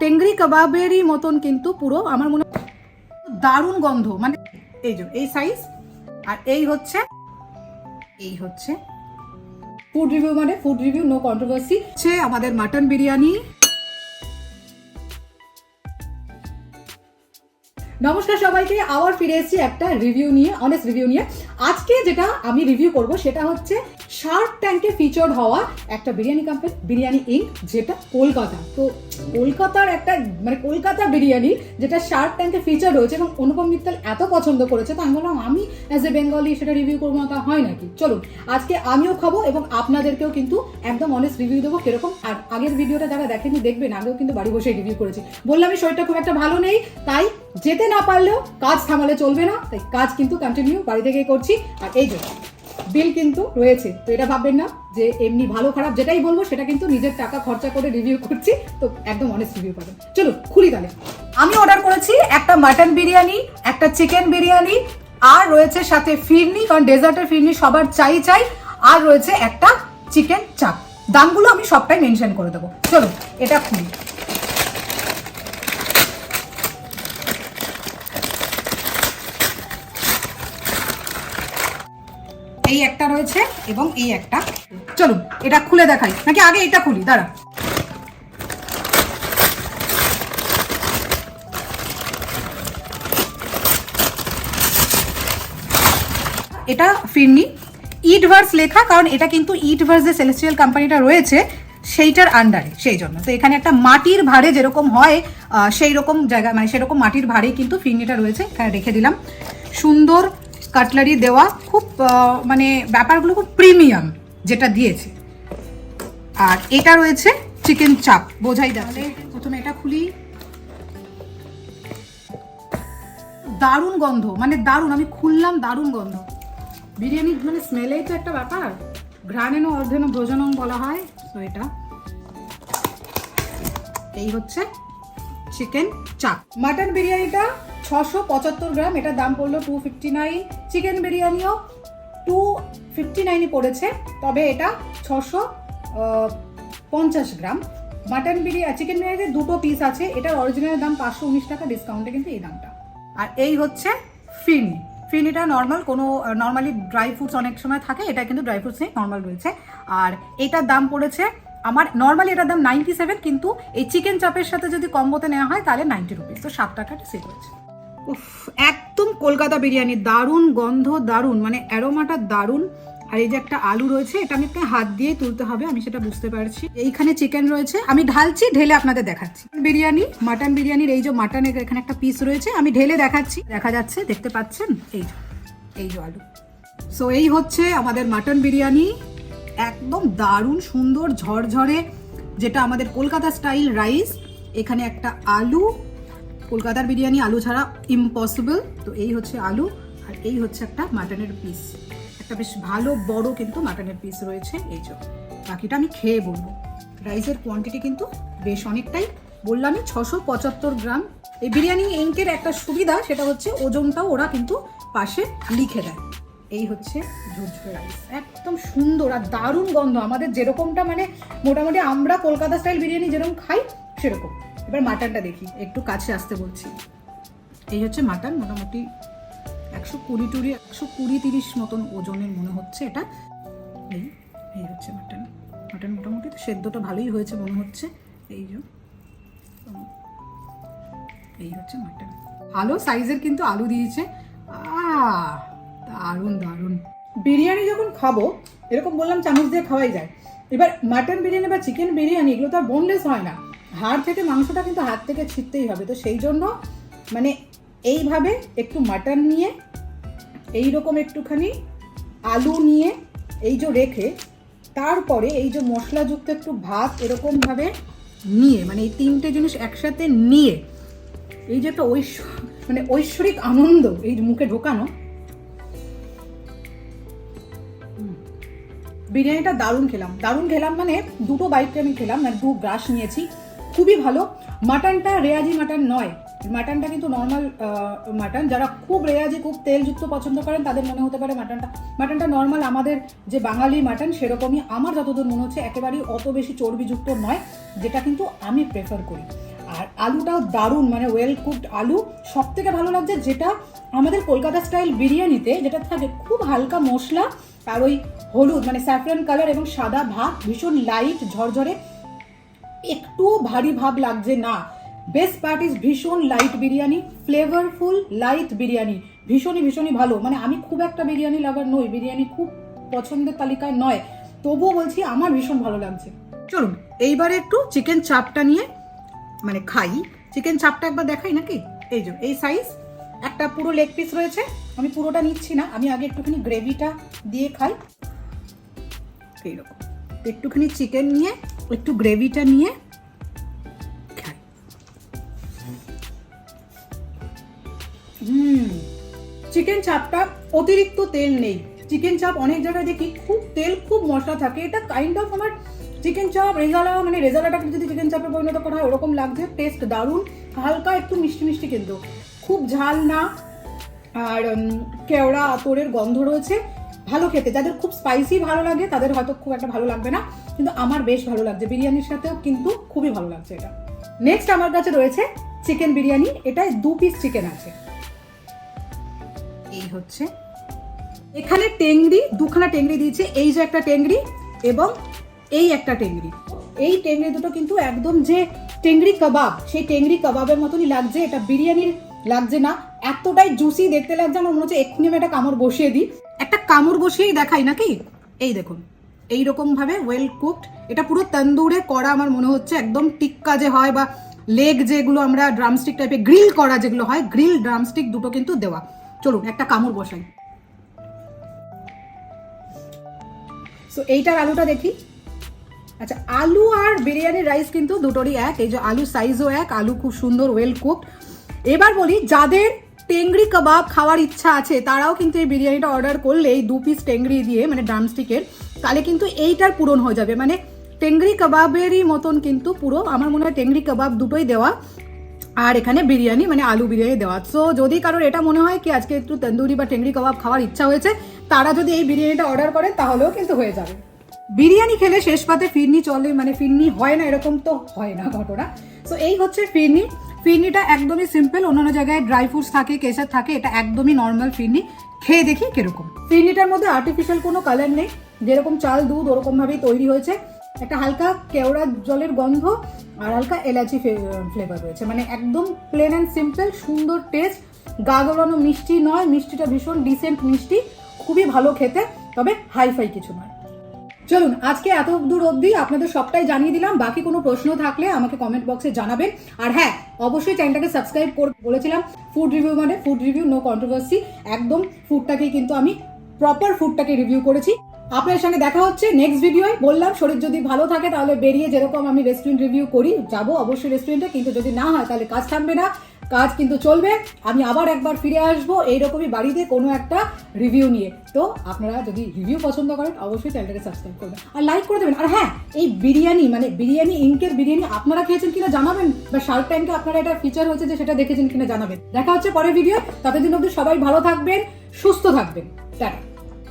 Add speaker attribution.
Speaker 1: টেংরি কাবাবেরই মতন কিন্তু পুরো আমার মনে দারুণ গন্ধ মানে এই যে, এই সাইজ আর এই হচ্ছে এই হচ্ছে ফুড রিভিউ মানে ফুড রিভিউ নো কন্ট্রোভার্সি হচ্ছে আমাদের মাটন বিরিয়ানি। নমস্কার সবাইকে, আবার ফিরে এসেছি একটা রিভিউ নিয়ে অনেস্ট রিভিউ নিয়ে। আজকে যেটা আমি রিভিউ করব, সেটা হচ্ছে শার্ক ট্যাঙ্কে ফিচার্ড হওয়া একটা বিরিয়ানি কোম্পানি বিরিয়ানি ইঙ্ক যেটা কলকাতা। তো কলকাতার একটা মানে কলকাতা বিরিয়ানি, যেটা শার্ক ট্যাঙ্কে ফিচার হয়েছে এবং অনুপম মিত্তাল এত পছন্দ করেছে, তো আমি বললাম, আমি অ্যাজ এ বেঙ্গলি সেটা রিভিউ করব না, তা হয় নাকি? চলো আজকে আমিও খাব এবং আপনাদেরকেও কিন্তু একদম অনেস্ট রিভিউ দেবো কীরকম। আর আগের ভিডিওটা যারা দেখেনি দেখবেন, আগেও কিন্তু বাড়ি বসে রিভিউ করেছি। বললাম শরীরটা খুব একটা ভালো নেই, তাই যেতে না পারলেও কাজ থামালে চলবে না। তাই কাজ কিন্তু কন্টিনিউ বাড়ি থেকেই করছি। আর এই যে বিল কিন্তু রয়েছে। তো এটা ভাববেন না যে এমনি ভালো খারাপ যেটাই বলব, সেটা কিন্তু নিজের টাকা খরচা করে রিভিউ করছি। তো একদম অনেস্ট রিভিউ পাবেন। চলুন, খুলি তাহলে। আমি অর্ডার করেছি একটা মাটন বিরিয়ানি, একটা চিকেন বিরিয়ানি, আর রয়েছে সাথে ফিরনি, কারণ ডেজার্টের ফিরনি সবার চাই চাই, আর রয়েছে একটা চিকেন চাপ। দামগুলো আমি সবটাই মেনশন করে দেবো। চলো এটা খুলি। এই একটা রয়েছে এবং এই একটা। চলুন, এটা খুলে দেখাই। নাকি আগে এটা খুলি? দাঁড়া। এটা ফিরনি। ইটভার্স লেখা, কারণ এটা কিন্তু ইটভার্স যে সেলেস্টিয়াল কোম্পানিটা রয়েছে, সেইটার আন্ডারে সেই জন্য। তো এখানে একটা মাটির ভাড়ে যেরকম হয় সেই রকম জায়গা মানে সেরকম মাটির ভাড়েই কিন্তু ফিরনিটা রয়েছে। রেখে দিলাম। সুন্দর কাটলারি দেওয়া খুব মানে ব্যাপারগুলো খুব প্রিমিয়াম যেটা দিয়েছে। আর এটা রয়েছে চিকেন চাপ, বোঝাই যাচ্ছে। প্রথমে এটা খুলি। দারুণ গন্ধ মানে দারুণ, আমি খুললাম দারুণ গন্ধ। বিরিয়ানি মানে স্মেলেই তো একটা ব্যাপার। ঘ্রাণেন, অর্ধেন ভোজনম বলা হয়, তো এটা। এই হচ্ছে চিকেন চাপ। মাটন বিরিয়ানিটা ছশো পঁচাত্তর গ্রাম, এটার দাম পড়ল টু ফিফটি নাইন চিকেন বিরিয়ানিও টু ফিফটি নাইনই পড়েছে, তবে এটা ছশো পঞ্চাশ গ্রাম। মাটন বিরিয়ানি চিকেন বিরিয়ানিতে দুটো পিস আছে, এটার অরিজিনাল দাম পাঁচশো উনিশ টাকা ডিসকাউন্টে কিন্তু এই দামটা। আর এই হচ্ছে ফিরনি ফিরনিটা নর্মাল কোনো নর্মালি ড্রাই ফ্রুটস অনেক সময় থাকে, এটা কিন্তু ড্রাই ফ্রুটস নেই নর্মাল রয়েছে। আর এটার দাম পড়েছে, আমার নর্মালি এটার দাম নাইনটি সেভেন কিন্তু এই চিকেন চাপের সাথে যদি কম্বোতে নেওয়া হয়, তাহলে নাইনটি রুপিস তো সাত টাকাটা সেভ হয়েছে। উফ, একদম কলকাতা বিরিয়ানি, দারুণ গন্ধ, দারুণ মানে অ্যারোমাটা দারুণ। আর এই যে একটা আলু রয়েছে, এটা আমি হাত দিয়ে তুলতে হবে, আমি সেটা বুঝতে পারছি। এইখানে চিকেন রয়েছে, আমি ঢালছি, ঢেলে আপনাদের দেখাচ্ছি। বিরিয়ানি মাটন বিরিয়ানির এই যে মাটনের এখানে একটা পিস রয়েছে, আমি ঢেলে দেখাচ্ছি। দেখা যাচ্ছে, দেখতে পাচ্ছেন? এই এই যে আলু। সো এই হচ্ছে আমাদের মাটন বিরিয়ানি। একদম দারুণ, সুন্দর, ঝরঝরে, যেটা আমাদের কলকাতা স্টাইল রাইস এখানে একটা আলু কলকাতার বিরিয়ানি, আলু ছাড়া ইম্পসিবল তো এই হচ্ছে আলু, আর এই হচ্ছে একটা মাটনের পিস একটা বেশ ভালো, বড় কিন্তু মাটনের পিস রয়েছে এই যে। বাকিটা আমি খেয়ে বলব। রাইসের কোয়ান্টিটি কিন্তু বেশ অনেকটাই। বললামই ছশো পঁচাত্তর গ্রাম। এই বিরিয়ানি ইঙ্কের একটা সুবিধা, সেটা হচ্ছে ওজনটাও ওরা কিন্তু পাশে লিখে দেয়। এই হচ্ছে ঝুরঝুরে রাইস একদম সুন্দর আর দারুণ গন্ধ। আমাদের যেরকমটা মানে মোটামুটি আমরা কলকাতা স্টাইল বিরিয়ানি যেরকম খাই সেরকম। এবার মাটনটা দেখি, একটু কাছে আসতে বলছি। এই হচ্ছে মাটন, মোটামুটি একশো কুড়ি টুড়ি একশো কুড়ি তিরিশ মতন ওজনের মনে হচ্ছে এটা। এই এই হচ্ছে মাটন। মাটন মোটামুটি তো সেদ্ধটা ভালোই হয়েছে মনে হচ্ছে। এই যে, এই হচ্ছে মাটন। ভালো সাইজের কিন্তু আলু দিয়েছে। দারুণ দারুণ। বিরিয়ানি যখন খাব, এরকম বললাম চামচ দিয়ে খাওয়াই যায়। এবার মাটন বিরিয়ানি বা চিকেন বিরিয়ানি, এগুলো তো আর বোনলেস হয় না। হাড় থেকে মাংসটা কিন্তু হাত থেকে ছিটতেই হবে। তো সেই জন্য মানে এইভাবে একটু মাটন নিয়ে এই রকম একটুখানি আলু নিয়ে এই যে রেখে, তারপরে এই যে মশলাযুক্ত একটু ভাত এরকমভাবে নিয়ে মানে এই তিনটে জিনিস একসাথে নিয়ে, এই যে একটা ঐশ্ব মানে ঐশ্বরিক আনন্দ এই মুখে ঢোকানো। বিরিয়ানিটা দারুণ খেলাম। দারুণ খেলাম মানে দুটো বাইটে আমি খেলাম মানে দু গ্রাস নিয়েছি। খুবই ভালো। মাটনটা রেয়াজি মাটন নয়। মাটনটা কিন্তু নর্মাল মাটন। যারা খুব রেয়াজি, খুব তেলযুক্ত পছন্দ করেন, তাদের মনে হতে পারে মাটনটা মাটনটা নর্মাল আমাদের যে বাঙালি মাটন, সেরকমই আমার যতদূর মনে হচ্ছে, একেবারেই অত বেশি চর্বিযুক্ত নয়, যেটা কিন্তু আমি প্রেফার করি। আর আলুটাও দারুণ মানে ওয়েল কুকড আলু। সব থেকে ভালো লাগছে যেটা আমাদের কলকাতা স্টাইল বিরিয়ানিতে, যেটা থাকে খুব হালকা মশলা, আর ওই হলুদ মানে স্যাফরান কালার এবং সাদা ভাত ভীষণ লাইট ঝরঝরে একটুও ভারী ভাব লাগছে না। বেস্ট পার্ট ইজ ভীষণ light biryani flavourful light biryani. ভীষণই ভীষণই ভালো। মানে আমি খুব একটা বিরিয়ানি লাভার নই। বিরিয়ানি খুব পছন্দের তালিকায় নয়। তবুও বলছি, আমার ভীষণ ভালো লাগছে। চলুন, এইবারে একটু চিকেন চাপটা নিয়ে মানে খাই। চিকেন চাপটা একবার দেখাই নাকি? এই যে, এই সাইজ একটা পুরো লেগ পিস রয়েছে। আমি পুরোটা নিচ্ছি না। আমি আগে একটুখানি গ্রেভিটা দিয়ে খাই। এইরকম। একটুখানি চিকেন নিয়ে একটু গ্রেভিটা নিয়ে হুম, চিকেন চাপটা অতিরিক্ত তেল নেই। চিকেন চাপ অনেক জায়গায় দেখি খুব তেল, খুব মশলা থাকে। এটা কাইন্ড অফ আমার চিকেন চাপ, রেজালা মানে রেজালাটাকে যদি চিকেন চাপে পরিণত করা হয়, ওরকম লাগছে। টেস্ট দারুণ, হালকা একটু মিষ্টি মিষ্টি কিন্তু। খুব ঝাল না, আর কেওড়া, আতরের গন্ধ রয়েছে। ভালো খেতে, যাদের খুব স্পাইসি ভালো লাগে, তাদের হয়তো খুব একটা ভালো লাগবে না। কিন্তু আমার বেশ ভালো লাগছে বিরিয়ানির সাথেও কিন্তু খুবই ভালো লাগছে এটা। নেক্সট আমার কাছে রয়েছে চিকেন বিরিয়ানি, এটায় দু পিস চিকেন আছে। এই হচ্ছে। এখানে টেংরি, দুখানা টেংরি দিয়েছে, এই যে একটা টেংরি এবং এই একটা টেংরি। এই টেংরি দুটো কিন্তু একদম যে টেংরি কাবাব, সেই টেংরি কাবাবের মতনই লাগছে, এটা বিরিয়ানির লাগছে না। এতটাই জুসি দেখতে লাগছে, আমার মনে হচ্ছে এক্ষুনি আমি একটা কামড় বসিয়ে দিই। একটা কামড় বসিয়েই দেখাই নাকি? এই দেখুন। এই রকম ভাবে ওয়েল কুকড এটা পুরো তন্দুরে করা আমার মনে হচ্ছে একদম টিক্কা যে হয় বা লেগ যেগুলো আমরা ড্রামস্টিক টাইপের গ্রিল করা যেগুলো হয় গ্রিল ড্রামস্টিক দুটো কিন্তু দেওয়া। চলুন, একটা কামড় বসাই। সো এইটার আলুটা দেখি। আচ্ছা আলু আর বিরিয়ানির রাইস কিন্তু দুটোরই এক। এই যে আলু সাইজও এক, আলু খুব সুন্দর ওয়েল কুকড এবার বলি, যাদের টেংরি কাবাব খাওয়ার ইচ্ছা আছে, তারাও কিন্তু এই বিরিয়ানিটা অর্ডার করলে এই দু পিস টেংরি দিয়ে মানে ড্রামস্টিকের তাহলে কিন্তু এইটার পূরণ হয়ে যাবে। মানে টেংরি কাবাবেরই মতন কিন্তু পুরো, আমার মনে হয় টেংরি কাবাব দুটোই দেওয়া। আর এখানে বিরিয়ানি মানে আলু বিরিয়ানি দেওয়া। সো যদি কারোর এটা মনে হয় কি আজকে একটু তন্দুরি বা টেংরি কাবাব খাওয়ার ইচ্ছা হয়েছে, তারা যদি এই বিরিয়ানিটা অর্ডার করেন তাহলেও কিন্তু হয়ে যাবে। বিরিয়ানি খেলে শেষ পাতে ফিরনি চলে মানে ফিরনি হয় না, এরকম তো হয় না ঘটনা। সো এই হচ্ছে ফিরনি। ফিরনিটা একদমই সিম্পল অন্যান্য জায়গায় ড্রাই ফ্রুটস থাকে, কেশর থাকে, এটা একদমই নর্মাল ফিরনি। খেয়ে দেখি কীরকম। ফিরনিটার মধ্যে আর্টিফিশিয়াল কোনো কালার নেই। যেরকম চাল, দুধ ওরকমভাবেই তৈরি হয়েছে। একটা হালকা কেওড়া জলের গন্ধ আর হালকা এলাচি ফ্লেভার রয়েছে। মানে একদম প্লেন অ্যান্ড সিম্পল সুন্দর টেস্ট গা গলানো মিষ্টি নয়, মিষ্টিটা ভীষণ ডিসেন্ট মিষ্টি, খুবই ভালো খেতে, তবে হাইফাই কিছু নয়। চলুন, আজকে এত দূর অবধি আপনাদের সবটাই জানিয়ে দিলাম। বাকি কোনো প্রশ্ন থাকলে আমাকে কমেন্ট বক্সে জানাবেন। আর হ্যাঁ অবশ্যই চ্যানেলটাকে সাবস্ক্রাইব করে, বলেছিলাম ফুড রিভিউ মানে ফুড রিভিউ নো কন্ট্রোভার্সি একদম ফুডটাকেই কিন্তু আমি প্রপার ফুডটাকে রিভিউ করেছি। আপনার সঙ্গে দেখা হচ্ছে নেক্সট ভিডিওয় বললাম, শরীর যদি ভালো থাকে, তাহলে বেরিয়ে যেরকম আমি রেস্টুরেন্ট রিভিউ করি, যাব অবশ্যই রেস্টুরেন্টে কিন্তু যদি না হয়, তাহলে কাজ থাকবে না। কাজ কিন্তু চলবে। আমি আবার একবার ফিরে আসব এইরকমই বাড়িতে কোনো একটা রিভিউ নিয়ে। তো আপনারা যদি রিভিউ পছন্দ করেন, অবশ্যই চ্যানেলটাকে সাবস্ক্রাইব করবেন। আর লাইক করে দেবেন। আর হ্যাঁ এই বিরিয়ানি মানে বিরিয়ানি ইঙ্কের বিরিয়ানি আপনারা খেয়েছেন কিনা জানাবেন? বা শার্ক টাইমকে আপনারা এটা ফিচার হয়েছে যে সেটা দেখেছেন কিনা জানাবেন। দেখা হচ্ছে পরের ভিডিও ততদিন অবধি সবাই ভালো থাকবেন, সুস্থ থাকবেন। টাটা।